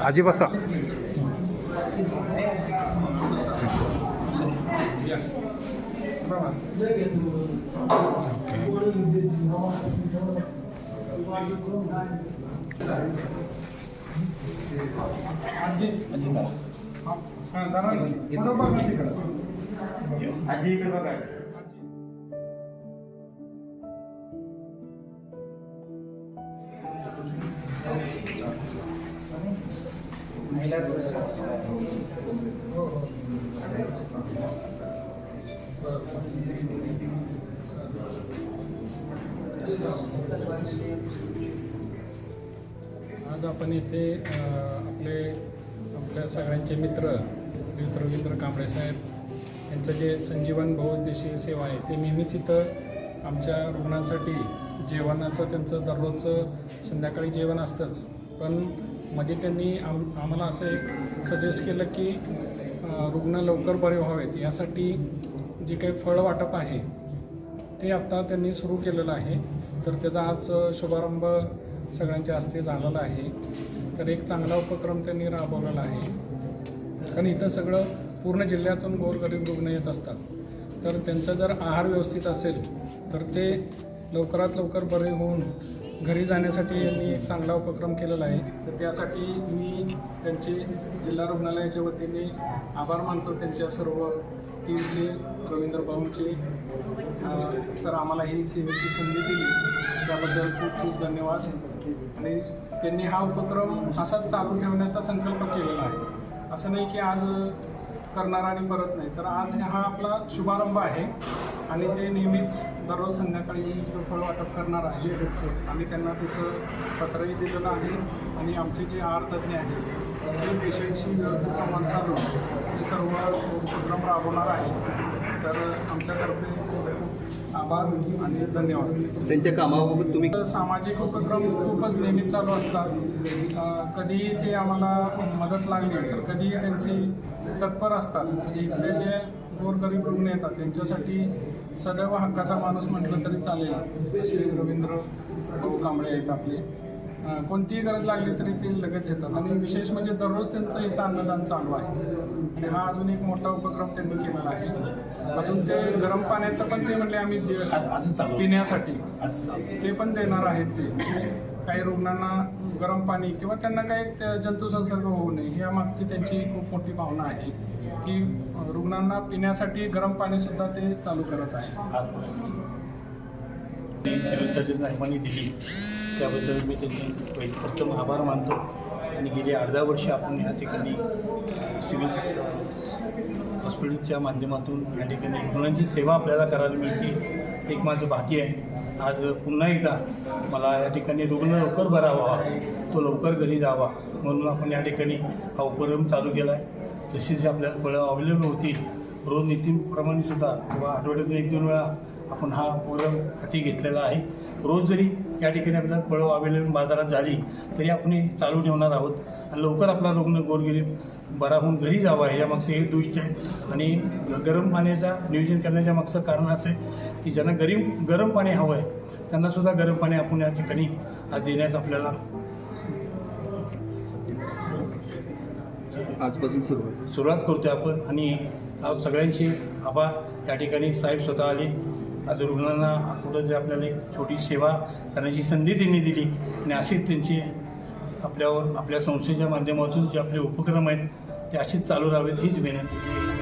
आजी बसा आजी इकडे बघा आज आपण इथे आपले आपल्या सगळ्यांचे मित्र श्री रवींद्र कांबळे साहेब यांचं जे संजीवन बहुउद्देशीय सेवा आहे ते नेहमीच इथं आमच्या रुग्णांसाठी जेवणाचं त्यांचं दररोजचं संध्याकाळी जेवण असतंच. पण मध्ये त्यांनी आम आम्हाला असं एक सजेस्ट केलं की रुग्ण लवकर बरे व्हावेत. यासाठी जे काही फळ वाटप आहे ते आत्ता त्यांनी सुरू केलेलं आहे. तर त्याचा आज शुभारंभ सगळ्यांच्या हस्ते झालेला आहे. तर एक चांगला उपक्रम त्यांनी राबवलेला आहे. कारण इथं सगळं पूर्ण जिल्ह्यातून गोरगरीब रुग्ण येत असतात. तर त्यांचा जर आहार व्यवस्थित असेल तर ते लवकरात लवकर बरे होऊन घरी जाण्यासाठी यांनी एक चांगला उपक्रम केलेला आहे. तर त्यासाठी मी त्यांचे जिल्हा रुग्णालयाच्या वतीने आभार मानतो त्यांच्या सर्व टीमचे रवींद्र भाऊंचे. तर आम्हाला ही सेवेची संधी दिली. त्याबद्दल खूप खूप धन्यवाद. आणि त्यांनी हा उपक्रम असाच चालू ठेवण्याचा संकल्प केलेला आहे. असं नाही की आज करणार आणि परत नाही. तर आज हा आपला शुभारंभ आहे आणि ते नेहमीच दररोज संध्याकाळी तो फळ वाटप करणार आहे आम्ही त्यांना तसं पत्रही दिलेलं आहे आणि आमचे जे आहार तज्ज्ञ आहेत ते पेशंटशी व्यवस्थित संवाद साधून हे सर्व उपक्रम राबवणार आहे तर आमच्यातर्फे खूप आभार आणि धन्यवाद. त्यांच्या कामाबाबत तुम्ही सामाजिक उपक्रम खूपच नेहमीच चालू असतात. अ, कधीही ते आम्हाला मदत लागली तर कधीही त्यांची तत्पर असतात. म्हणजे इथले जे गोरगरीब रुग्ण येतात त्यांच्यासाठी सदैव हक्काचा माणूस म्हटलं तरी चालेल. श्री रवींद्र भाऊ कांबळे आहेत आपले. कोणतीही गरज लागली तरी ते लगेच येतात आणि विशेष म्हणजे दररोज त्यांचं इथं अन्नदान चालू आहे आणि हा अजून एक मोठा उपक्रम त्यांनी केलेला आहे अजून ते गरम पाण्याचं पण ते म्हणले आम्ही पिण्यासाठी ते पण देणार आहेत ते काही रुग्णांना गरम पाणी किंवा त्यांना काही ते जंतू संसर्ग होऊ नये ह्या मागची त्यांची खूप मोठी भावना आहे की रुग्णांना पिण्यासाठी गरम पाणी सुद्धा ते चालू करत आहे दिली त्याबद्दल मी त्यांचे पहिले प्रथम आभार मानतो. आणि गेली अर्धा वर्ष आपण ह्या ठिकाणी सिव्हिल हॉस्पिटलच्या माध्यमातून या ठिकाणी रुग्णांची सेवा आपल्याला करायला मिळते एक माझं बाकी आहे. आज पुन्हा एकदा मला या ठिकाणी रुग्ण लवकर बरा व्हावा तो लवकर घरी जावा म्हणून आपण या ठिकाणी हा उपक्रम चालू केला आहे. जशी जी आपल्याला फळं अवेलेबल होतील रोज नीतीप्रमाणेसुद्धा किंवा आठवड्यातून एक दोन वेळा आपण हा उपक्रम हाती घेतलेला आहे. रोज जरी या ठिकाणी आपल्याला फळं अवेलेबल बाजारात झाली तरी आपण चालू ठेवणार आहोत. आणि लवकर आपला रुग्ण गोरगरीब बरा होऊन घरी जावा ह्या मागचं हे दृष्ट आहे. आणि गरम पाण्याचा नियोजन करण्याच्या मागचं कारण असं आहे की ज्यांना गरीब गरम पाणी हवं आहे त्यांनासुद्धा गरम पाणी आपण या ठिकाणी आज देण्यास आपल्याला आजपासून सुरुवात. सुरुवात करतो आपण. आणि आज सगळ्यांचे आभार. या ठिकाणी साहेब स्वतः आले. आज रुग्णांना कुठं जे आपल्याला एक छोटी सेवा करण्याची संधी त्यांनी दिली आणि अशीच त्यांची आपल्यावर आपल्या संस्थेच्या माध्यमातून जे आपले उपक्रम आहेत ते असेच चालू राहावेत हीच विनंती